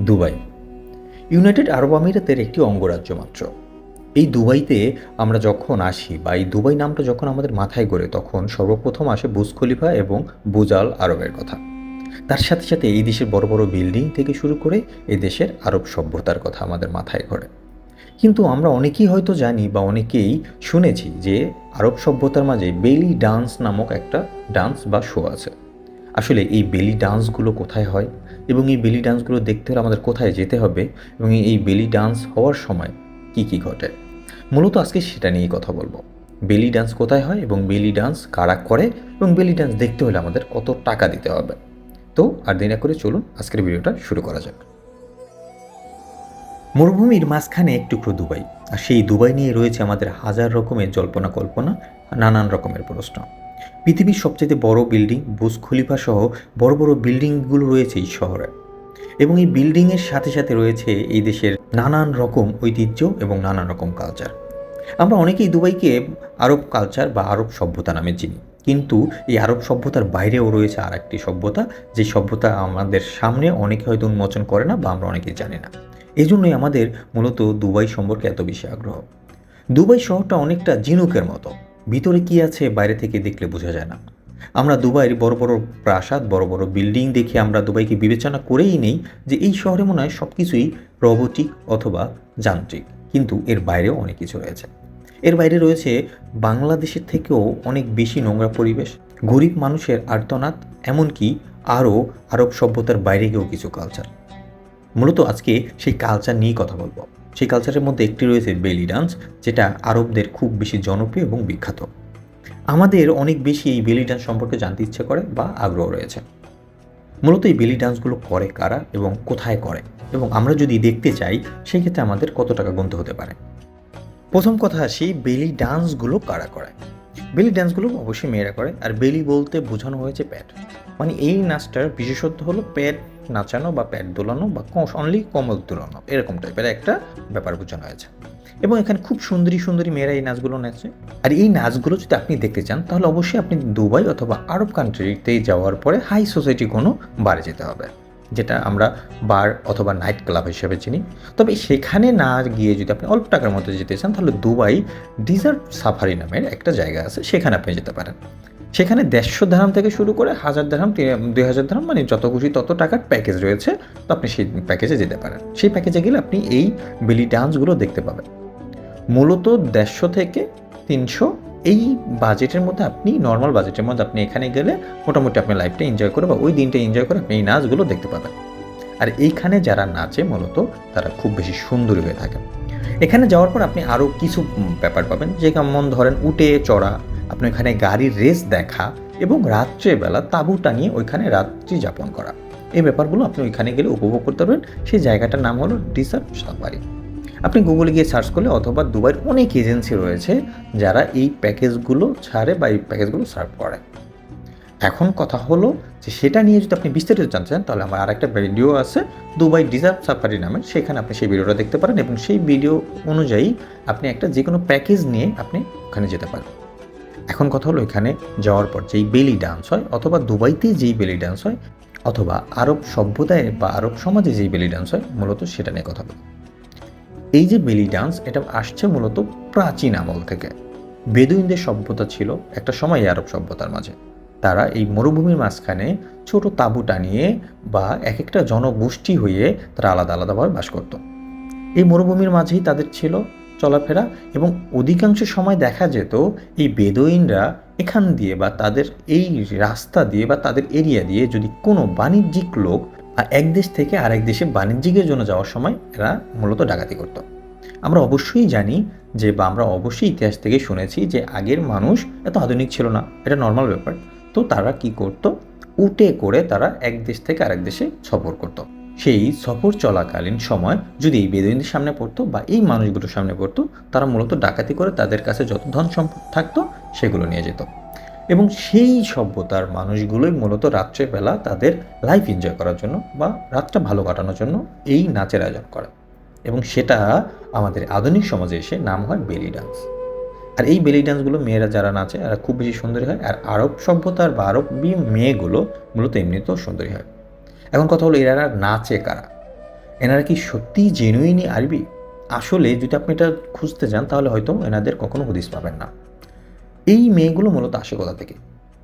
Dubai. United আরব আমিরাতের একটি অঙ্গরাজ্য মাত্র। এই দুবাইতে আমরা যখন আসি বা এই দুবাই নামটা যখন আমাদের মাথায় গড়ে, তখন সর্বপ্রথম আসে বুজ খলিফা এবং বুজাল আরবের কথা। তার সাথে সাথে এই দেশের বড় বড় বিল্ডিং থেকে শুরু করে এই দেশের আরব সভ্যতার কথা আমাদের মাথায় ঘরে। কিন্তু আমরা অনেকেই হয়তো জানি বা অনেকেই শুনেছি যে আরব সভ্যতার মাঝে বেলি ডান্স নামক একটা ডান্স বা শো আছে। আসলে এই বেলি ডান্সগুলো কোথায় হয়? এবং এই বেলি ডান্সগুলো দেখতে হলে আমাদের কোথায় যেতে হবে এবং এই বেলি ডান্স হওয়ার সময় কি কি ঘটে? মূলত আজকে সেটা নিয়েই কথা বলব। বেলি ডান্স কোথায় হয় এবং বেলি ডান্স কারা করে এবং বেলি ডান্স দেখতে হলে আমাদের কত টাকা দিতে হবে। তো আর দেরি করে চলুন আজকের ভিডিওটা শুরু করা যাক। মরুভূমির মাঝখানে এক টুকরো দুবাই, আর সেই দুবাই নিয়ে রয়েছে আমাদের হাজার রকমের জল্পনা কল্পনা নানান রকমের প্রশ্ন। পৃথিবীর সবচেয়ে বড় বিল্ডিং বুজ খলিফা সহ বড় বড় বিল্ডিংগুলো রয়েছে এই শহরে। এবং এই বিল্ডিংয়ের সাথে সাথে রয়েছে এই দেশের নানান রকম ঐতিহ্য এবং নানান রকম কালচার আমরা অনেকেই দুবাইকে আরব কালচার বা আরব সভ্যতা নামে চিনি। কিন্তু এই আরব সভ্যতার বাইরেও রয়েছে আর একটি সভ্যতা, যে সভ্যতা আমাদের সামনে অনেকে হয়তো উন্মোচন করে না বা আমরা অনেকেই জানি না। এই জন্যই আমাদের মূলত দুবাই সম্পর্কে এত বেশি আগ্রহ। দুবাই শহরটা অনেকটা জিনুকের মতো। ভিতরে কি আছে বাইরে থেকে দেখলে বোঝা যায় না। আমরা দুবাইয়ের বড় বড় প্রাসাদ, বড় বড় বিল্ডিং দেখে আমরা দুবাইকে বিবেচনা করেই নেই যে এই শহরে মনে হয় সব কিছুই রোবোটিক অথবা যান্ত্রিক, কিন্তু এর বাইরেও অনেক কিছু রয়েছে। এর বাইরে রয়েছে বাংলাদেশের থেকেও অনেক বেশি নোংরা পরিবেশ, গরিব মানুষের আর্তনাদ, এমনকি আরও আরব সভ্যতার বাইরে গিয়েও কিছু কালচার মূলত আজকে সেই কালচার নিয়েই কথা বলব। সেই কালচারের মধ্যে একটি রয়েছে বেলি ডান্স, যেটা আরবদের খুব বেশি জনপ্রিয় এবং বিখ্যাত। আমাদের অনেক বেশি এই বেলি ডান্স সম্পর্কে জানতে ইচ্ছে করে বা আগ্রহ রয়েছে। মূলত এই বেলি ডান্সগুলো করে কারা এবং কোথায় করে? এবং আমরা যদি দেখতে চাই, সেক্ষেত্রে আমাদের কত টাকা গুনতে হতে পারে? প্রথম কথা আসি, বেলি ডান্সগুলো কারা করে? বেলি ডান্সগুলো অবশ্যই মেয়েরা করে, আর বেলি বলতে বোঝানো হয়েছে প্যাট। মানে এই নাচটার বিশেষত্ব হলো প্যাট নাচানো বা প্যাট দোলানো বা অনলি কমল দোলানো, এরকম টাইপের একটা ব্যাপার বোঝানো হয়েছে। এবং এখানে খুব সুন্দরী সুন্দরী মেয়েরা এই নাচগুলো নাচে। আর এই নাচগুলো যদি আপনি দেখতে চান, তাহলে অবশ্যই আপনি দুবাই অথবা আরব কান্ট্রিতে যাওয়ার পরে হাই সোসাইটি কোনো বারে যেতে হবে, যেটা আমরা বার অথবা নাইট ক্লাব হিসেবে চিনি। তবে সেখানে না গিয়ে যদি আপনি অল্প টাকার মধ্যে যেতে চান, তাহলে দুবাই ডিজার্ট সাফারি নামের একটা জায়গা আছে, সেখানে আপনি যেতে পারেন। সেখানে দেড়শো ধারাম থেকে শুরু করে হাজার ধারাম দুই হাজার ধারাম মানে যত খুশি তত টাকার প্যাকেজ রয়েছে। তো আপনি সেই প্যাকেজে যেতে পারেন। সেই প্যাকেজে গেলে আপনি এই বেলি ডান্সগুলো দেখতে পাবেন। মূলত দেড়শো থেকে তিনশো এই বাজেটের মধ্যে আপনি নর্মাল বাজেটের মধ্যে আপনি এখানে গেলে মোটামুটি আপনি লাইফটা এনজয় করে বা ওই দিনটা এনজয় করে আপনি এই নাচগুলো দেখতে পাবেন। আর এইখানে যারা নাচে মূলত, তারা খুব বেশি সুন্দরী হয়ে থাকেন এখানে যাওয়ার পর আপনি আরও কিছু ব্যাপার পাবেন। যে কেমন ধরেন উঠে চড়া আপনি ওখানে গাড়ির রেস দেখা এবং রাত্রেবেলা তাঁবু টানিয়ে ওইখানে রাত্রি যাপন করা। এই ব্যাপারগুলো আপনি ওইখানে গেলে উপভোগ করতে পারবেন। সেই জায়গাটার নাম হলো ডিসার্ট সাফারি আপনি গুগলে গিয়ে সার্চ করলে অথবা দুবাইয়ের অনেক এজেন্সি রয়েছে যারা এই প্যাকেজগুলো ছাড়ে বা এই প্যাকেজগুলো সার্ভ করে। এখন কথা হলো যে সেটা নিয়ে যদি আপনি বিস্তারিত জানতে চান, তাহলে আমার আরেকটা ভিডিও আছে দুবাই ডিজার্ভ সাফারি নামে। সেখানে আপনি সেই ভিডিওটা দেখতে পারেন এবং সেই ভিডিও অনুযায়ী আপনি একটা যে কোনো প্যাকেজ নিয়ে আপনি ওখানে যেতে পারেন। এখন কথা হলো এখানে যাওয়ার পর যেই বেলি ডান্স হয় অথবা দুবাইতে যেই বেলি ডান্স হয় অথবা আরব সভ্যতায় বা আরব সমাজে যেই বেলি ডান্স হয়, মূলত সেটা নিয়ে কথা বলি। এই যে বেলি ডান্স এটা আসছে মূলত প্রাচীন আমল থেকে। বেদুইনদের সভ্যতা ছিল একটা সময় আরব সভ্যতার মাঝে। তারা এই মরুভূমির মাঝখানে ছোট তাঁবু টানিয়ে বা এক একটা জনগোষ্ঠী হয়ে তারা আলাদা আলাদাভাবে বাস করত। এই মরুভূমির মাঝেই তাদের ছিল চলাফেরা এবং অধিকাংশ সময় দেখা যেত এই বেদুইনরা এখান দিয়ে বা তাদের এই রাস্তা দিয়ে বা তাদের এরিয়া দিয়ে যদি কোনো বাণিজ্যিক লোক এক দেশ থেকে আরেক দেশে বাণিজ্যিকের জন্য যাওয়ার সময় এরা মূলত ডাকাতি করত। আমরা অবশ্যই জানি যে বা আমরা অবশ্যই ইতিহাস থেকে শুনেছি যে আগের মানুষ এত আধুনিক ছিল না, এটা নর্মাল ব্যাপার। তো তারা কি করত? উটে করে তারা এক দেশ থেকে আরেক দেশে সফর করত। সেই সফর চলাকালীন সময় যদি এই বেদুইনদের সামনে পড়তো বা এই মানুষগুলোর সামনে পড়তো, তারা মূলত ডাকাতি করে তাদের কাছে যত ধন সম্পদ থাকতো সেগুলো নিয়ে যেত। এবং সেই সভ্যতার মানুষগুলোই মূলত রাত্রেবেলা তাদের লাইফ এনজয় করার জন্য বা রাতটা ভালো কাটানোর জন্য এই নাচের আয়োজন করে। এবং সেটা আমাদের আধুনিক সমাজে এসে নাম হয় বেলি ডান্স আর এই বেলি ডান্সগুলো মেয়েরা যারা নাচে তারা খুব বেশি সুন্দরী হয়। আর আরব সভ্যতার বা আরবি মেয়েগুলো মূলত এমনিতেও সুন্দরী হয়। এখন কথা হলো এরা নাচে কারা? এনারা কি সত্যিই জেনুইনই আরবি? আসলে যদি আপনি এটা খুঁজতে যান, তাহলে হয়তো এনাদের কখনো হদিস পাবেন না। এই মেয়েগুলো মূলত আসে কোথা থেকে।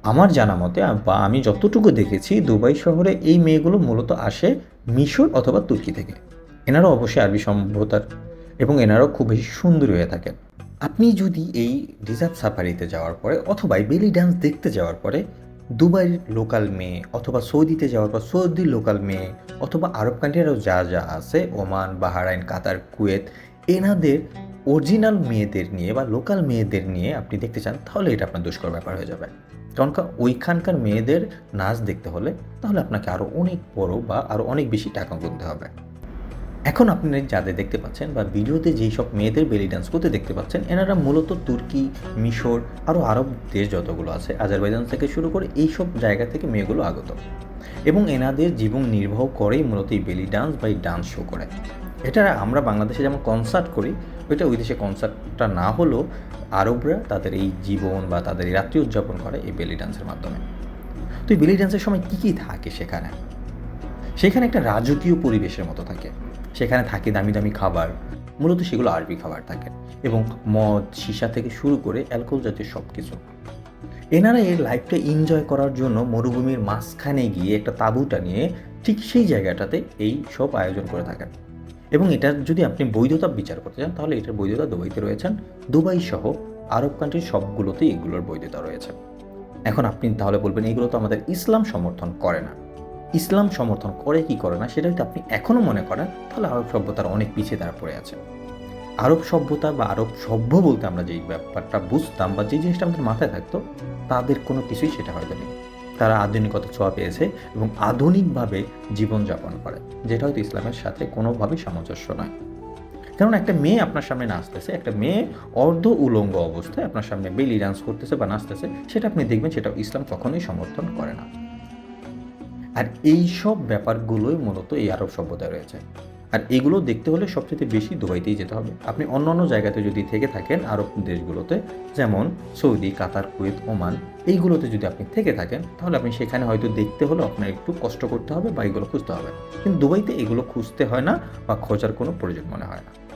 আমার জানা মতে, বা আমি যতটুকু দেখেছি, দুবাই শহরে এই মেয়েগুলো মূলত আসে মিশর অথবা তুর্কি থেকে। এনারা অবশ্যই আরবি সভ্যতার এবং এনারাও খুব বেশি সুন্দরী হয়ে থাকেন। আপনি যদি এই রিজার্ভ সাফারিতে যাওয়ার পরে অথবা বেলি ডান্স দেখতে যাওয়ার পরে দুবাইয়ের লোকাল মেয়ে অথবা সৌদিতে যাওয়ার পর সৌদির লোকাল মেয়ে অথবা আরব কান্ট্রিরও যা যা আছে, ওমান, বাহারাইন, কাতার, কুয়েত, এনাদের অরিজিনাল মেয়েদের নিয়ে বা লোকাল মেয়েদের নিয়ে আপনি দেখতে চান, তাহলে এটা আপনার দুষ্কর ব্যাপার হয়ে যাবে। কারণ ওইখানকার মেয়েদের নাচ দেখতে হলে তাহলে আপনাকে আরও অনেক বড় বা আরও অনেক বেশি টাকা গুনতে হবে। এখন আপনি যাদের দেখতে পাচ্ছেন বা ভিডিওতে যেই সব মেয়েদের বেলি ডান্স করতে দেখতে পাচ্ছেন, এনারা মূলত তুর্কি, মিশর আরও আরব দেশ যতগুলো আছে, আজারবাইজান থেকে শুরু করে এই সব জায়গা থেকে মেয়েগুলো আগত। এবং এনাদের জীবন নির্বাহ করেই মূলত এই বেলি ডান্স বা এই ডান্স শো করে। এটা আমরা বাংলাদেশে যেমন কনসার্ট করি, ওইটা ওই দেশে কনসার্টটা না হলেও আরবরা তাদের এই জীবন বা তাদের এই রাত্রি উদযাপন করে এই বেলি ডান্সের মাধ্যমে। তো এই বেলি ডান্সের সময় কী কী থাকে সেখানে? সেখানে একটা রাজকীয় পরিবেশের মতো থাকে। সেখানে থাকে দামি দামি খাবার। মূলত সেগুলো আরবি খাবার থাকে এবং মদ, সীসা থেকে শুরু করে অ্যালকোহল জাতীয় সব কিছু এনারা এর লাইফটা এনজয় করার জন্য মরুভূমির মাঝখানে গিয়ে একটা তাঁবুটা নিয়ে ঠিক সেই জায়গাটাতে এই সব আয়োজন করে থাকেন। এবং এটার যদি আপনি বৈধতা বিচার করতে চান, তাহলে এটার বৈধতা দুবাইতে রয়েছেন। দুবাই সহ আরব কান্ট্রির সবগুলোতেই এগুলোর বৈধতা রয়েছে। এখন আপনি তাহলে বলবেন, এগুলো তো আমাদের ইসলাম সমর্থন করে না। ইসলাম সমর্থন করে কি করে না, সেটা যদি আপনি এখনও মনে করেন, তাহলে আরব সভ্যতার অনেক পিছিয়ে তারা পড়ে আছে। আরব সভ্যতা বা আরব সভ্য বলতে আমরা যেই ব্যাপারটা বুঝতাম বা যে জিনিসটা আমাদের মাথায় থাকতো, তাদের কোনো কিছুই সেটা হয়তো নেই। তারা আধুনিকতা ছোঁয়া পেয়েছে এবং আধুনিকভাবে জীবনযাপন করে, যেটা হয়তো ইসলামের সাথে কোনোভাবেই সামঞ্জস্য নয়। কারণ একটা মেয়ে আপনার সামনে নাচতেছে, একটা মেয়ে অর্ধ উলঙ্গ অবস্থায় আপনার সামনে বেলি ডান্স করতেছে বা নাচতেছে, সেটা আপনি দেখবেন সেটা ইসলাম কখনোই সমর্থন করে না। আর এই সব ব্যাপারগুলোই মূলত এই আরব সভ্যতায় রয়েছে। আর এগুলো দেখতে হলে সবচেয়ে বেশি দুবাইতেই যেতে হবে। আপনি অন্য অন্য জায়গাতে যদি থেকে থাকেন আরব দেশগুলোতে, যেমন সৌদি, কাতার, কুয়েত, ওমান, এইগুলোতে যদি আপনি থেকে থাকেন, তাহলে আপনি সেখানে হয়তো দেখতে হলে আপনার একটু কষ্ট করতে হবে বা এগুলো খুঁজতে হবে। কিন্তু দুবাইতে এগুলো খুঁজতে হয় না বা খোঁজার কোনো প্রয়োজন মনে হয় না।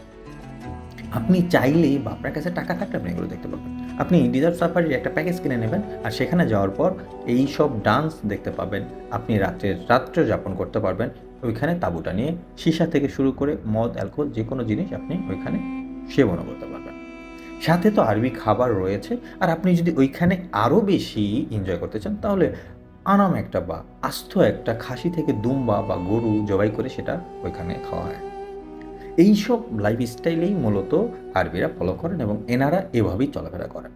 আপনি চাইলেই বা আপনার কাছে টাকা থাকলে আপনি এগুলো দেখতে পাবেন আপনি ডিজার্ট সাফারির একটা প্যাকেজ কিনে নেবেন আর সেখানে যাওয়ার পর এই সব ডান্স দেখতে পাবেন। আপনি রাত্রে রাত্রে যাপন করতে পারবেন। ওইখানে তাঁবুটা নিয়ে সীসা থেকে শুরু করে মদ, অ্যালকোহল যে কোনো জিনিস আপনি ওইখানে সেবনও করতে পারবেন। সাথে তো আরবি খাবার রয়েছে। আর আপনি যদি ওইখানে আরও বেশি এনজয় করতে চান, তাহলে আরাম একটা বা আস্ত একটা খাসি থেকে দুম্বা বা গরু জবাই করে সেটা ওইখানে খাওয়া হয়। এই সব লাইফ স্টাইলেই মূলত আরবিরা ফলো করেন এবং এনারা এভাবেই চলাফেরা করেন।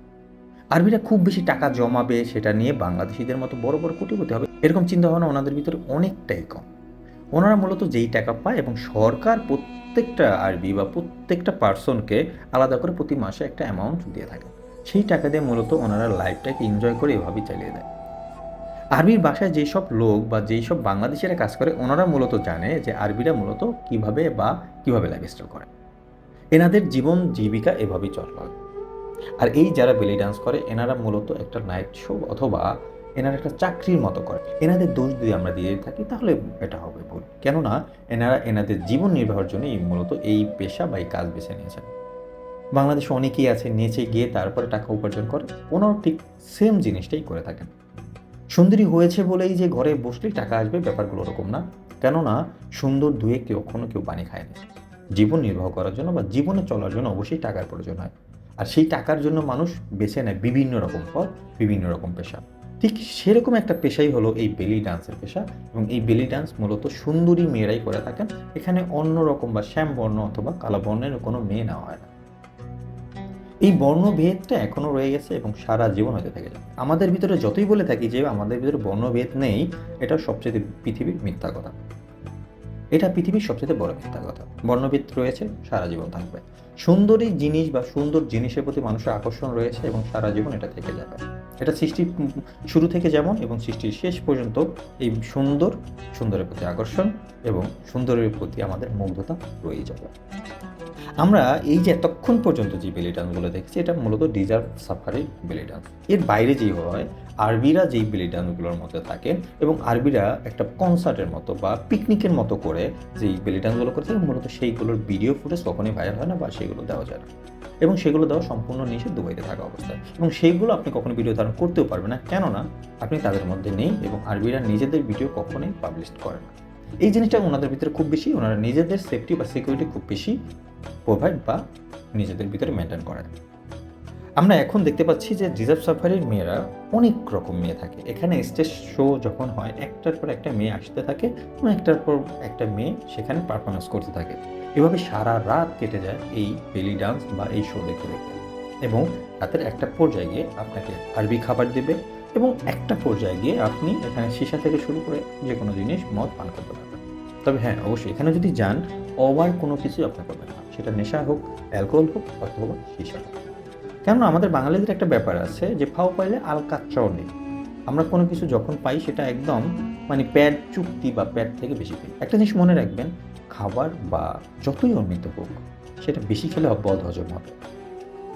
আরবিরা খুব বেশি টাকা জমাবে সেটা নিয়ে বাংলাদেশিদের মতো বড় বড় কোটিপতি হবে। এরকম চিন্তাভাবনা ওনাদের ভিতরে অনেকটাই কম। ওনারা মূলত যেই টাকা পায় এবং সরকার প্রত্যেকটা আরবি বা প্রত্যেকটা পার্সনকে আলাদা করে প্রতি মাসে একটা অ্যামাউন্ট দিয়ে থাকে। সেই টাকা দিয়ে মূলত ওনারা লাইফটাকে এনজয় করে এভাবেই চালিয়ে দেয়। আরবির ভাষায় যেসব লোক বা যেই সব বাংলাদেশিরা কাজ করে, ওনারা মূলত জানে যে আরবিরা মূলত কীভাবে বা কীভাবে লাইফস্টাইল করে। এনাদের জীবন জীবিকা এভাবেই চল আর এই যারা বেলি ডান্স করে, এনারা মূলত একটা নাইট শো অথবা এনারা একটা চাকরির মতো করে। এনাদের দোষ যদি আমরা দিয়ে থাকি, তাহলে এটা হবে ভুল। কেননা, এনারা এনাদের জীবন নির্বাহের জন্য এই মূলত এই পেশা বা এই কাজ বেছে নিয়েছেন। বাংলাদেশে অনেকেই আছে, নেচে গিয়ে তারপরে টাকা উপার্জন করে, ওনারাও ঠিক সেম জিনিসটাই করে থাকেন। সুন্দরী হয়েছে বলেই যে ঘরে বসলেই টাকা আসবে ব্যাপারগুলো ওরকম না। কেননা, সুন্দর দুয়ে কেউ কখনো কেউ পানি খায়নি জীবন নির্বাহ করার জন্য বা জীবনে চলার জন্য অবশ্যই টাকার প্রয়োজন হয়। আর সেই টাকার জন্য মানুষ বেছে নেয় বিভিন্ন রকম পথ বিভিন্ন রকম পেশা। ঠিক সেরকম একটা পেশাই হলো এই বেলি ডান্সের পেশা এবং এই বেলি ডান্স মূলত সুন্দরী মেয়েরাই করে থাকেন। এখানে অন্য রকম বা শ্যাম বর্ণ অথবা কালো বর্ণের কোনো মেয়ে নেওয়া হয় না। এই বর্ণভেদটা এখনও রয়ে গেছে এবং সারা জীবন হতে থেকে। আমাদের ভিতরে যতই বলে থাকি যে আমাদের ভিতরে বর্ণভেদ নেই, এটা সবচেয়ে পৃথিবীর মিথ্যা কথা। এটা পৃথিবীর সবচেয়ে বড় মিথ্যা কথা। বর্ণভেদ রয়েছে, সারা জীবন থাকবে। সুন্দরী জিনিস বা সুন্দর জিনিসের প্রতি মানুষের আকর্ষণ রয়েছে এবং সারা জীবন এটা থেকে যাবে। এটা সৃষ্টির শুরু থেকে যেমন এবং সৃষ্টির শেষ পর্যন্ত এই সুন্দর, সুন্দরের প্রতি আকর্ষণ এবং সুন্দরের প্রতি আমাদের মুগ্ধতা রয়ে যাবে। আমরা এই যে এতক্ষণ পর্যন্ত যে বেলি ডান্সগুলো দেখছি, এটা মূলত ডিজার্ভ সাফারি বেলি ডান্স এর বাইরে যে হয় আরবিরা যেই বেলি ডান্সগুলোর মধ্যে থাকে এবং আরবিরা একটা কনসার্টের মতো বা পিকনিকের মতো করে যেই বেলি ডান্সগুলো করে থাকে, মূলত সেইগুলোর ভিডিও ফুটেজ কখনোই ভাইরাল হয় না বা সেগুলো দেওয়া যায় না। এবং সেগুলো দেওয়া সম্পূর্ণ নিষেধ দুবাইতে থাকা অবস্থায়। এবং সেইগুলো আপনি কখনো ভিডিও ধারণ করতেও পারবেন না। কেননা আপনি তাদের মধ্যে নেই এবং আরবিরা নিজেদের ভিডিও কখনোই পাবলিশ করে না। এই জিনিসটা ওনাদের ভিতরে খুব বেশি, ওনারা নিজেদের সেফটি বা সিকিউরিটি খুব বেশি প্রোভাইড বা নিজেদের ভিতরে মেনটেন করে আমরা এখন দেখতে পাচ্ছি যে রিজার্ভ সাফারির মেয়েরা অনেক রকম মেয়ে থাকে। এখানে স্টেজ শো যখন হয়, একটার পর একটা মেয়ে আসতে থাকে এবং একটার পর একটা মেয়ে সেখানে পারফরমেন্স করতে থাকে। এভাবে সারা রাত কেটে যায় এই বেলি ডান্স বা এই শো দেখতে দেখতে। এবং রাতের একটা পর্যায়ে গিয়ে আপনাকে আরবি খাবার দেবে এবং একটা পর্যায়ে গিয়ে আপনি এখানে সীসা থেকে শুরু করে যে কোনো জিনিস মদ পান করতে পারবেন। তবে হ্যাঁ অবশ্যই এখানে যদি যান ওভার কোনো কিছু আপনার করবেন না। সেটা নেশা হোক অ্যালকোহল হোক অথবা সীসা হোক। কেননা আমাদের বাঙালিদের একটা ব্যাপার আছে যে ফাও পাইলে আলকাচ্চাও নেই। আমরা কোনো কিছু যখন পাই সেটা একদম মানে প্যাড চুক্তি বা প্যাড থেকে বেশি পাই। একটা জিনিস মনে রাখবেন, খাবার বা যতই অমৃত হোক, সেটা বেশি খেলে বদ হজম হবে।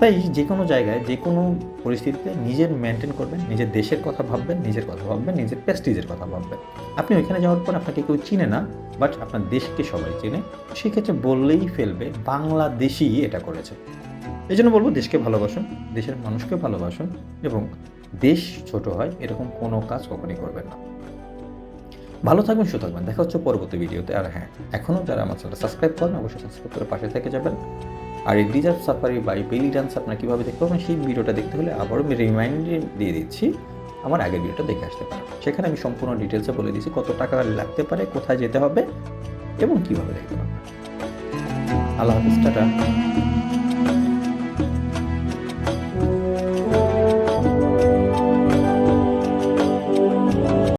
তাই যে কোনো জায়গায়, যে কোনো পরিস্থিতিতে নিজের মেনটেন করবেন, নিজের দেশের কথা ভাববেন, নিজের কথা ভাববেন, নিজের প্রেস্টিজের কথা ভাববেন। আপনি ওইখানে যাওয়ার পর আপনাকে কেউ চিনে না বাট আপনার দেশকে সবাই চেনে। সেক্ষেত্রে বললেই ফেলবে, বাংলাদেশই এটা করেছে। এই জন্য বলব দেশকে ভালোবাসুন, দেশের মানুষকে ভালোবাসুন এবং দেশ ছোট হয়, এরকম কোনো কাজ কখনই করবেন না। ভালো থাকবেন, সুস্থ থাকবেন। দেখা হচ্ছে পরবর্তী ভিডিওতে। আর হ্যাঁ এখনও যারা আমার চ্যানেল সাবস্ক্রাইব করেন, অবশ্যই সাবস্ক্রাইব করে পাশে থেকে যাবেন। আর এই রিজার্ভ সাফারি বা এই বেলি ডান্স আপনার কীভাবে দেখতে পাবেন, সেই ভিডিওটা দেখতে হলে আবারও আমি রিমাইন্ডার দিয়ে দিচ্ছি, আমার আগের ভিডিওটা দেখে আসতে পারেন। সেখানে আমি সম্পূর্ণ ডিটেলসে বলে দিচ্ছি কত টাকা লাগতে পারে, কোথায় যেতে হবে এবং কীভাবে দেখতে পাবেন। আল্লাহ হাফিজ, টাটা।